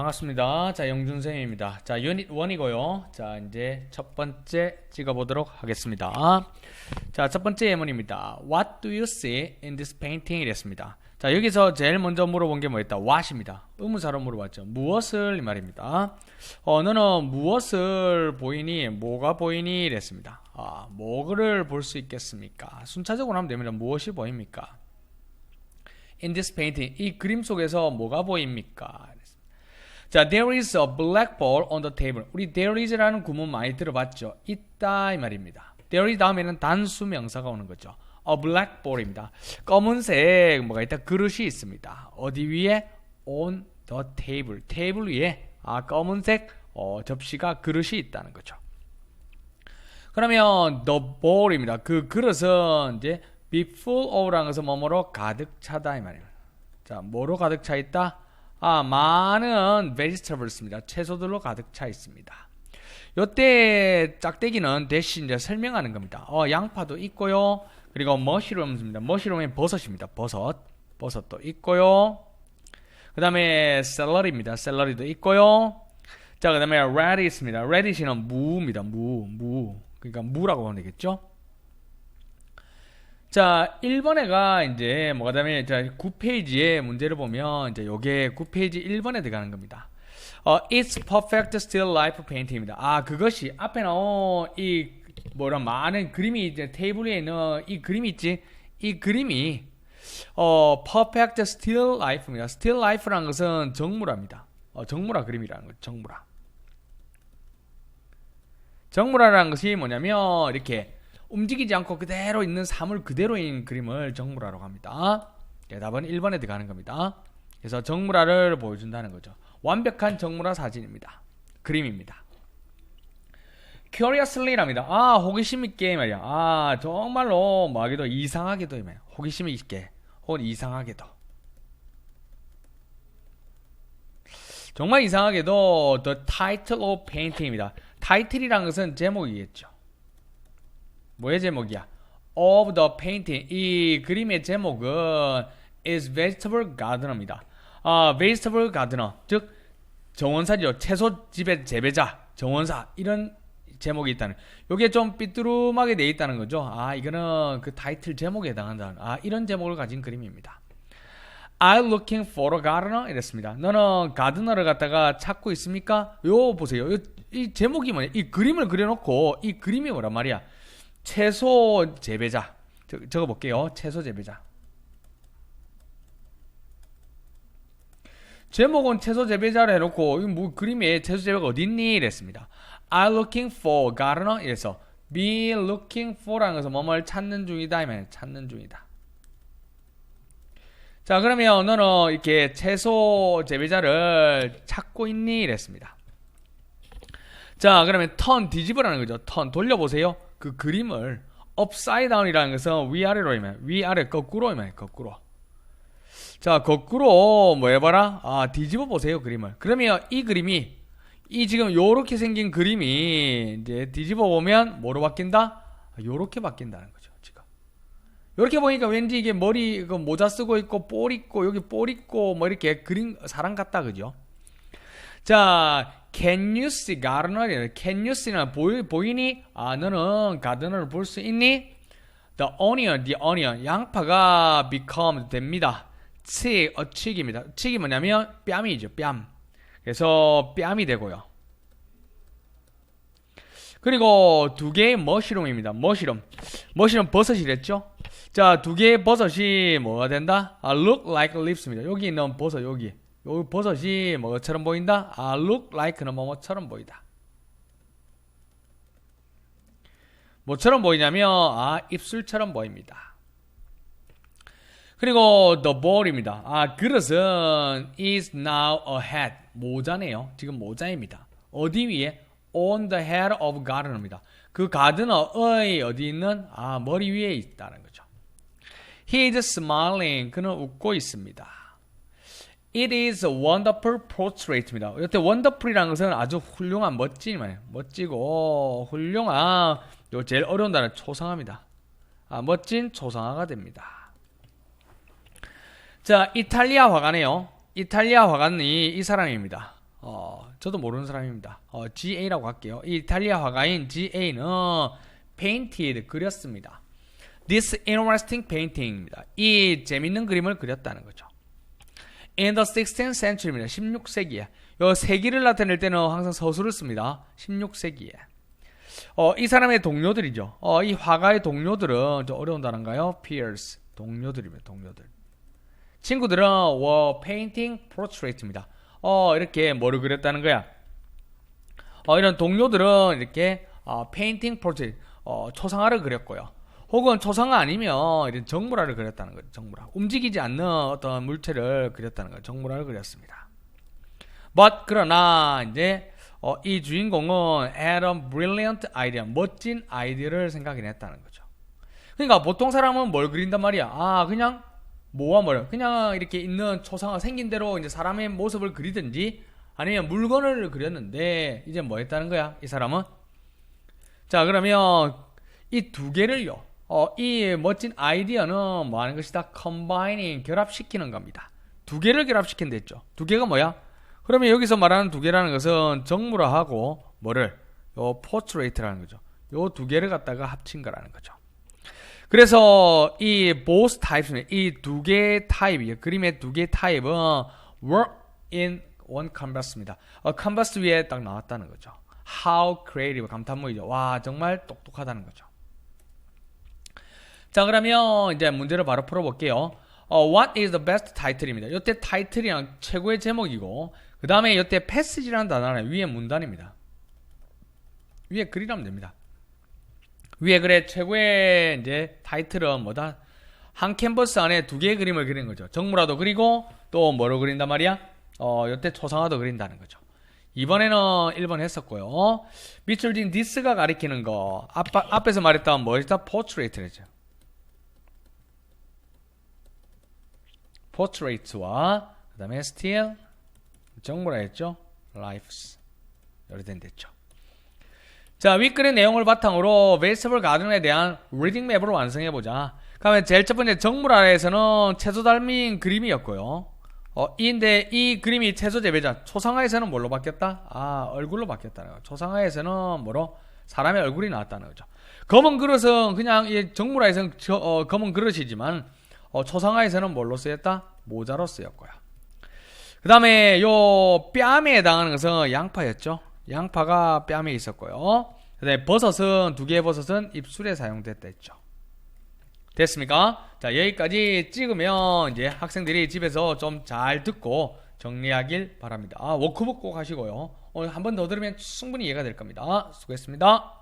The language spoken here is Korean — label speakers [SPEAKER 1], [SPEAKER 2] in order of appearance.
[SPEAKER 1] 반갑습니다. 자, 영준쌤입니다. 자, 유닛 1이고요. 자, 이제 첫 번째 찍어보도록 하겠습니다. 자, 첫 번째 예문입니다. What do you see in this painting? 이랬습니다. 자, 여기서 제일 먼저 물어본 게 뭐였다? what입니다. 의문사로 물어봤죠. 무엇을? 이 말입니다. 어, 너는 무엇을 보이니? 뭐가 보이니? 이랬습니다. 아, 뭐를 볼 수 있겠습니까? 순차적으로 하면 됩니다. 무엇이 보입니까? In this painting, 이 그림 속에서 뭐가 보입니까? 자, there is a black ball on the table. 우리 there is라는 구문 많이 들어봤죠? 있다 이 말입니다. there is 다음에는 단수 명사가 오는 거죠. a black ball입니다. 검은색 뭐가 있다? 그릇이 있습니다. 어디 위에? on the table. 테이블 위에 아 검은색 어, 접시가 그릇이 있다는 거죠. 그러면 the bowl입니다. 그 그릇은 이제 be full of라는 것은 뭐뭐로 가득 차다 이 말이에요. 자, 뭐로 가득 차 있다? 아, 많은 vegetables입니다. 채소들로 가득 차 있습니다. 요때 짝대기는 대신 이제 설명하는 겁니다. 어, 양파도 있고요. 그리고 머시룸입니다. 머시룸은 버섯입니다. 버섯. 버섯도 있고요. 그 다음에 샐러리입니다. 샐러리도 있고요. 자, 그 다음에 radish입니다. radish는 무입니다. 무, 무. 그러니까 무라고 하면 되겠죠? 자, 1번에가 이제 뭐가 되면 자, 9페이지에 문제를 보면 이제 요게 9페이지 1번에 들어가는 겁니다. 어, it's perfect still life painting입니다. 아, 그것이 앞에 나온 이 뭐라 많은 그림이 이제 테이블 위에 있는 이 그림이 있지? 이 그림이 어, perfect still life입니다. still life라는 것은 정물화입니다. 어, 정물화 그림이라는 거죠. 정물화. 정물화라는 것이 뭐냐면 이렇게 움직이지 않고 그대로 있는 사물 그대로인 그림을 정물화라고 합니다. 예, 답은 1번에 들어가는 겁니다. 그래서 정물화를 보여준다는 거죠. 완벽한 정물화 사진입니다. 그림입니다. curiously랍니다. 아, 호기심 있게 말이야. 아, 정말로 뭐하게도 이상하게도 말이야. 호기심 있게 혹은 이상하게도. 정말 이상하게도 the title of painting입니다. 타이틀이라는 것은 제목이겠죠. 뭐의 제목이야? Of the painting. 이 그림의 제목은 is vegetable gardener입니다. 아, vegetable gardener. 즉, 정원사죠. 채소 집의 재배자, 정원사. 이런 제목이 있다는. 요게 좀 삐뚤음하게 돼 있다는 거죠. 아, 이거는 그 타이틀 제목에 해당한다는. 아, 이런 제목을 가진 그림입니다. I'm looking for a gardener 이랬습니다. 너는 가드너를 갖다가 찾고 있습니까? 요 보세요. 요, 이 제목이 뭐냐? 이 그림을 그려놓고 이 그림이 뭐란 말이야? 채소 재배자. 저, 적어 볼게요. 채소 재배자. 제목은 채소 재배자를 해놓고 뭐 그림에 채소 재배가 어디 있니? 이랬습니다. I'm looking for gardener 이래서 be looking for라는 것은 뭐뭘 찾는 중이다 이면 찾는 중이다. 자 그러면 너는 이렇게 채소 재배자를 찾고 있니? 이랬습니다. 자 그러면 턴 뒤집으라는 거죠. 턴 돌려보세요. 그 그림을 upside down이라는 것은 위아래로 이면 위아래 거꾸로 이면 거꾸로. 자 거꾸로 뭐 해봐라. 아 뒤집어 보세요 그림을. 그러면 이 그림이 이 지금 요렇게 생긴 그림이 이제 뒤집어 보면 뭐로 바뀐다? 요렇게 바뀐다는 거죠 지금. 요렇게 보니까 왠지 이게 머리 그 모자 쓰고 있고 볼 있고 여기 볼 있고 뭐 이렇게 그림 사람 같다 그죠? 자 Can you see gardener? Can you see는 보이, 보이니? 아, 너는 가드너를 볼수 있니? The onion, the onion. 양파가 become 됩니다. 치, 어치기입니다. 치기 뭐냐면 뺨이죠, 뺨. 그래서 뺨이 되고요. 그리고 두 개의 머시룸입니다. 머시룸. 머시룸 버섯이랬죠? 자, 두 개의 버섯이 뭐가 된다? 아, look like leaves입니다. 여기 있는 버섯, 여기. 요 버섯이 뭐처럼 보인다? 아, look like는 뭐뭐처럼 보이다. 뭐처럼 보이냐면 아, 입술처럼 보입니다. 그리고 the ball입니다. 아, 그릇은 is now a hat. 모자네요. 지금 모자입니다. 어디 위에? on the head of gardener입니다. 그 가드너의 어디 있는? 아, 머리 위에 있다는 거죠. He is smiling. 그는 웃고 있습니다. It is a wonderful portrait입니다. 이때 wonderful이라는 것은 아주 훌륭한 멋진 말이에요. 멋지고 훌륭한 요 제일 어려운 단어 초상화입니다. 아, 멋진 초상화가 됩니다. 자, 이탈리아 화가네요. 이탈리아 화가는 이, 이 사람입니다. 어, 저도 모르는 사람입니다. 어, GA라고 할게요. 이 이탈리아 화가인 GA는 painted 그렸습니다. This interesting painting입니다. 이 재밌는 그림을 그렸다는 거죠. In the 16th century입니다. 16세기에. 요 세기를 나타낼 때는 항상 서술을 씁니다. 16세기에. 어, 이 사람의 동료들이죠. 어, 이 화가의 동료들은 좀 어려운 단어인가요? peers. 동료들입니다. 동료들. 친구들은 were painting portrait입니다. 어, 이렇게 뭐를 그렸다는 거야? 어, 이런 동료들은 이렇게 어, painting portrait, 어, 초상화를 그렸고요. 혹은 초상화 아니면 이런 정물화를 그렸다는 거죠. 정물화. 움직이지 않는 어떤 물체를 그렸다는 거죠. 정물화를 그렸습니다. But 그러나 이제 어, 이 주인공은 had a brilliant idea, 멋진 아이디어를 생각해냈다는 거죠. 그러니까 보통 사람은 뭘 그린단 말이야? 아 그냥 뭐와 뭐야? 그냥 이렇게 있는 초상화 생긴 대로 이제 사람의 모습을 그리든지 아니면 물건을 그렸는데 이제 뭐 했다는 거야? 이 사람은 자 그러면 이 두 개를요. 어, 이 멋진 아이디어는 뭐 하는 것이다? combining 결합시키는 겁니다. 두 개를 결합시킨다 했죠. 두 개가 뭐야? 그러면 여기서 말하는 두 개라는 것은 정물화하고 뭐를 요 portrait라는 거죠. 요 두 개를 갖다가 합친 거라는 거죠. 그래서 이 both types 이두 개의 타입이 그림의 두 개의 타입은 were in one canvas입니다. 어, canvas 위에 딱 나왔다는 거죠. How creative 감탄문이죠. 와 정말 똑똑하다는 거죠. 자 그러면 이제 문제를 바로 풀어볼게요. 어, What is the best title입니다. 이때 타이틀이랑 최고의 제목이고 그 다음에 이때 passage라는 단어는 위에 문단입니다. 위에 글이라면 됩니다. 위에 그래 최고의 이제 타이틀은 뭐다? 한 캔버스 안에 두 개의 그림을 그리는 거죠. 정물화도 그리고 또 뭐로 그린단 말이야? 어, 이때 초상화도 그린다는 거죠. 이번에는 1번 했었고요. 밑줄 진 디스가 가리키는 거. 앞, 앞에서 말했던 뭐였다? 포트레이트랬죠. 포트레이트와 그 다음에 still 정보라 했죠. lives 이렇게 됐죠. 자, 윗글의 내용을 바탕으로 베이스볼 가든에 대한 리딩 맵으로 완성해 보자. 그러면 제일 첫 번째 정물 아래에서는 채소 닮은 그림이었고요. 어, 인데 이 그림이 채소 재배자 초상화에서는 뭘로 바뀌었다? 아, 얼굴로 바뀌었다는 거. 초상화에서는 뭐로 사람의 얼굴이 나왔다는 거죠. 검은 그릇은 그냥 이 정물화에서는 저, 어, 검은 그릇이지만 어, 초상화에서는 뭘로 쓰였다? 모자로 쓰였고요. 그 다음에 요 뺨에 해당하는 것은 양파였죠. 양파가 뺨에 있었고요. 그 다음에 버섯은 두 개의 버섯은 입술에 사용됐다 했죠. 됐습니까? 자 여기까지 찍으면 이제 학생들이 집에서 좀 잘 듣고 정리하길 바랍니다. 아, 워크북 꼭 하시고요. 오늘 한 번 더 들으면 충분히 이해가 될 겁니다. 수고했습니다.